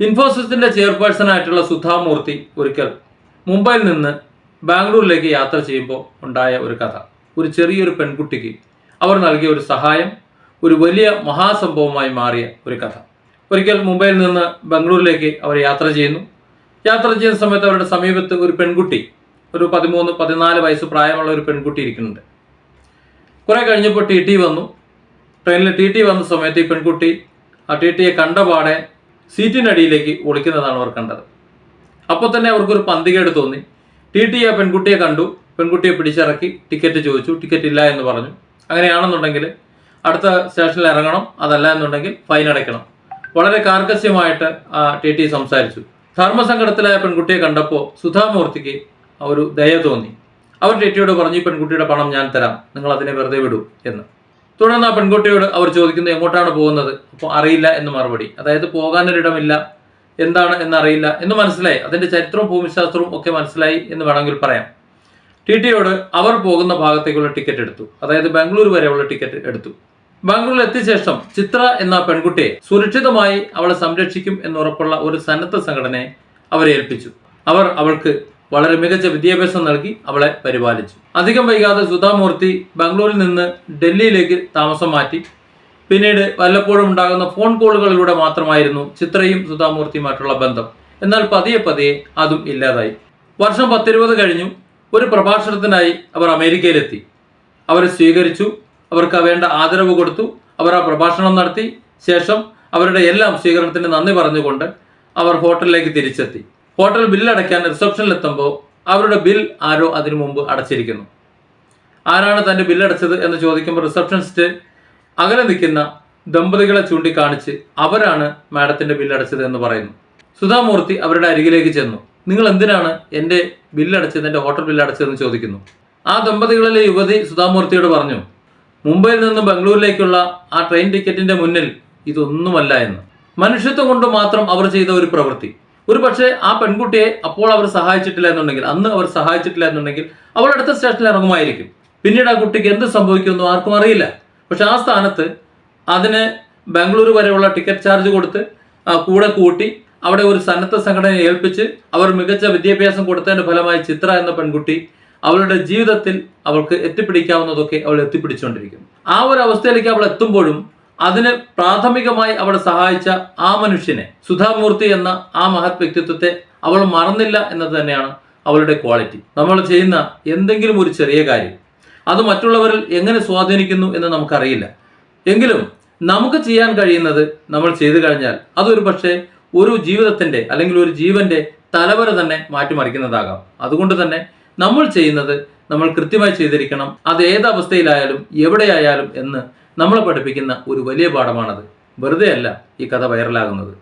ഇൻഫോസിസിന്റെ chairperson ആയിട്ടുള്ള സുധാമൂർത്തി ഒരിക്കൽ മുംബൈയിൽ നിന്ന് ബാംഗ്ലൂരിലേക്ക് യാത്ര ചെയ്യുമ്പോൾ ഉണ്ടായ ഒരു കഥ. ഒരു ചെറിയൊരു പെൺകുട്ടിക്ക് അവർ നൽകിയ ഒരു സഹായം ഒരു വലിയ മഹാസംഭവമായി മാറിയ ഒരു കഥ. ഒരിക്കൽ മുംബൈയിൽ നിന്ന് ബാംഗ്ലൂരിലേക്ക് അവർ യാത്ര ചെയ്യുന്നു. യാത്ര ചെയ്യുന്ന സമയത്ത് അവരുടെ സമീപത്ത് ഒരു പെൺകുട്ടി ഒരു പതിമൂന്ന് പതിനാല് വയസ്സ് പ്രായമുള്ള ഒരു പെൺകുട്ടി ഇരിക്കുന്നുണ്ട്. കുറെ കഴിഞ്ഞപ്പോൾ ടി ടി വന്നു. ട്രെയിനിൽ ടി ടി വന്ന സമയത്ത് ഈ പെൺകുട്ടി ആ ടി ടിയെ കണ്ടപാടെ സീറ്റിനടിയിലേക്ക് ഒളിക്കുന്നതാണ് അവർ കണ്ടത്. അപ്പോൾ തന്നെ അവർക്കൊരു പന്തികേട് തോന്നി. ടി ടി ആ പെൺകുട്ടിയെ കണ്ടു. പെൺകുട്ടിയെ പിടിച്ചിറക്കി ടിക്കറ്റ് ചോദിച്ചു. ടിക്കറ്റ് ഇല്ല എന്ന് പറഞ്ഞു. അങ്ങനെയാണെന്നുണ്ടെങ്കിൽ അടുത്ത സ്റ്റേഷനിൽ ഇറങ്ങണം. അതല്ല എന്നുണ്ടെങ്കിൽ ഫൈൻ അടയ്ക്കണം. വളരെ കാർക്കശ്യമായിട്ട് ആ ടി ടി സംസാരിച്ചു. ധർമ്മസങ്കടത്തിലായ പെൺകുട്ടിയെ കണ്ടപ്പോൾ സുധാമൂർത്തിക്ക് ഒരു ദയ തോന്നി. അവർ ടി ടിയോട് പറഞ്ഞു പെൺകുട്ടിയുടെ പണം ഞാൻ തരാം. നിങ്ങൾ അതിനെ വെറുതെ വിടൂ എന്ന്. തുടർന്ന് ആ പെൺകുട്ടിയോട് അവർ ചോദിക്കുന്നത് എങ്ങോട്ടാണ് പോകുന്നത്? അപ്പോൾ അറിയില്ല എന്ന് മറുപടി. അതായത് പോകാനൊരിടമില്ല. എന്താണ് എന്നറിയില്ല എന്ന് മനസ്സിലായി. അതിന്റെ ചരിത്രവും ഭൂമിശാസ്ത്രവും ഒക്കെ മനസ്സിലായി എന്ന് വേണമെങ്കിൽ പറയാം. ടി ടിയോട് അവർ പോകുന്ന ഭാഗത്തേക്കുള്ള ടിക്കറ്റ് എടുത്തു. അതായത് ബാംഗ്ലൂർ വരെയുള്ള ടിക്കറ്റ് എടുത്തു. ബാംഗ്ലൂരിൽ എത്തിയ ശേഷം ചിത്ര എന്ന പെൺകുട്ടിയെ സുരക്ഷിതമായി അവളെ സംരക്ഷിക്കും എന്നുറപ്പുള്ള ഒരു സന്നദ്ധ സംഘടനയെ അവരെ ഏൽപ്പിച്ചു. അവർ അവൾക്ക് വളരെ മികച്ച വിദ്യാഭ്യാസം നൽകി അവളെ പരിപാലിച്ചു. അധികം വൈകാതെ സുധാമൂർത്തി ബാംഗ്ലൂരിൽ നിന്ന് ഡൽഹിയിലേക്ക് താമസം മാറ്റി. പിന്നീട് വല്ലപ്പോഴും ഉണ്ടാകുന്ന ഫോൺ കോളുകളിലൂടെ മാത്രമായിരുന്നു ചിത്രയും സുധാമൂർത്തിയുമായിട്ടുള്ള ബന്ധം. എന്നാൽ പതിയെ പതിയെ അതും ഇല്ലാതായി. വർഷം പത്തിരുപത് കഴിഞ്ഞു ഒരു പ്രഭാഷണത്തിനായി അവർ അമേരിക്കയിലെത്തി. അവരെ സ്വീകരിച്ചു അവർക്ക് വേണ്ട ആദരവ് കൊടുത്തു അവർ ആ പ്രഭാഷണം നടത്തി. ശേഷം അവരുടെ എല്ലാം സ്വീകരണത്തിന് നന്ദി പറഞ്ഞുകൊണ്ട് അവർ ഹോട്ടലിലേക്ക് തിരിച്ചെത്തി. ഹോട്ടൽ ബില്ലടയ്ക്കാൻ റിസപ്ഷനിലെത്തുമ്പോൾ അവരുടെ ബിൽ ആരോ അതിനു മുമ്പ് അടച്ചിരിക്കുന്നു. ആരാണ് തന്റെ ബില്ലടച്ചത് എന്ന് ചോദിക്കുമ്പോൾ റിസപ്ഷനിസ്റ്റ് അകലെ നിൽക്കുന്ന ദമ്പതികളെ ചൂണ്ടിക്കാണിച്ച് അവരാണ് മാഡത്തിന്റെ ബില്ലടച്ചത് എന്ന് പറയുന്നു. സുധാമൂർത്തി അവരുടെ അരികിലേക്ക് ചെന്നു. നിങ്ങൾ എന്തിനാണ് എന്റെ ബില്ലടച്ചത് എന്റെ ഹോട്ടൽ ബില്ലടച്ചതെന്ന് ചോദിക്കുന്നു. ആ ദമ്പതികളിലെ യുവതി സുധാമൂർത്തിയോട് പറഞ്ഞു മുംബൈയിൽ നിന്ന് ബംഗളൂരിലേക്കുള്ള ആ ട്രെയിൻ ടിക്കറ്റിന്റെ മുന്നിൽ ഇതൊന്നുമല്ല എന്ന്. മനുഷ്യത്വം കൊണ്ട് മാത്രം അവർ ചെയ്ത ഒരു പ്രവൃത്തി. ഒരു പക്ഷേ ആ പെൺകുട്ടിയെ അപ്പോൾ അവർ സഹായിച്ചിട്ടില്ല എന്നുണ്ടെങ്കിൽ അന്ന് അവർ സഹായിച്ചിട്ടില്ല എന്നുണ്ടെങ്കിൽ അവൾ അടുത്ത സ്റ്റേഷനിൽ ഇറങ്ങുമായിരിക്കും. പിന്നീട് ആ കുട്ടിക്ക് എന്ത് സംഭവിക്കുമെന്നും ആർക്കും അറിയില്ല. പക്ഷെ ആ സ്ഥാനത്ത് അതിന് ബാംഗ്ലൂർ വരെയുള്ള ടിക്കറ്റ് ചാർജ് കൊടുത്ത് കൂടെ കൂട്ടി അവിടെ ഒരു സന്നദ്ധ സംഘടനയെ ഏൽപ്പിച്ച് അവർ മികച്ച വിദ്യാഭ്യാസം കൊടുത്തതിന്റെ ഫലമായി ചിത്ര എന്ന പെൺകുട്ടി അവളുടെ ജീവിതത്തിൽ അവൾക്ക് എത്തിപ്പിടിക്കാവുന്നതൊക്കെ അവൾ എത്തിപ്പിടിച്ചുകൊണ്ടിരിക്കുന്നു. ആ ഒരു അവസ്ഥയിലേക്ക് അവൾ എത്തുമ്പോഴും അതിന് പ്രാഥമികമായി അവളെ സഹായിച്ച ആ മനുഷ്യനെ സുധാമൂർത്തി എന്ന ആ മഹത് വ്യക്തിത്വത്തെ അവൾ മറന്നില്ല എന്നത് തന്നെയാണ് അവളുടെ ക്വാളിറ്റി. നമ്മൾ ചെയ്യുന്ന എന്തെങ്കിലും ഒരു ചെറിയ കാര്യം അത് മറ്റുള്ളവരിൽ എങ്ങനെ സ്വാധീനിക്കുന്നു എന്ന് നമുക്കറിയില്ല. എങ്കിലും നമുക്ക് ചെയ്യാൻ കഴിയുന്നത് നമ്മൾ ചെയ്തു കഴിഞ്ഞാൽ അതൊരു പക്ഷേ ഒരു ജീവിതത്തിന്റെ അല്ലെങ്കിൽ ഒരു ജീവന്റെ തലവര തന്നെ മാറ്റിമറിക്കുന്നതാകാം. അതുകൊണ്ട് തന്നെ നമ്മൾ ചെയ്യുന്നത് നമ്മൾ കൃത്യമായി ചെയ്തിരിക്കണം. അത് ഏത് അവസ്ഥയിലായാലും എവിടെയായാലും എന്ന് നമ്മളെ പഠിപ്പിക്കുന്ന ഒരു വലിയ പാഠമാണത്. വെറുതെയല്ല ഈ കഥ വൈറലാകുന്നത്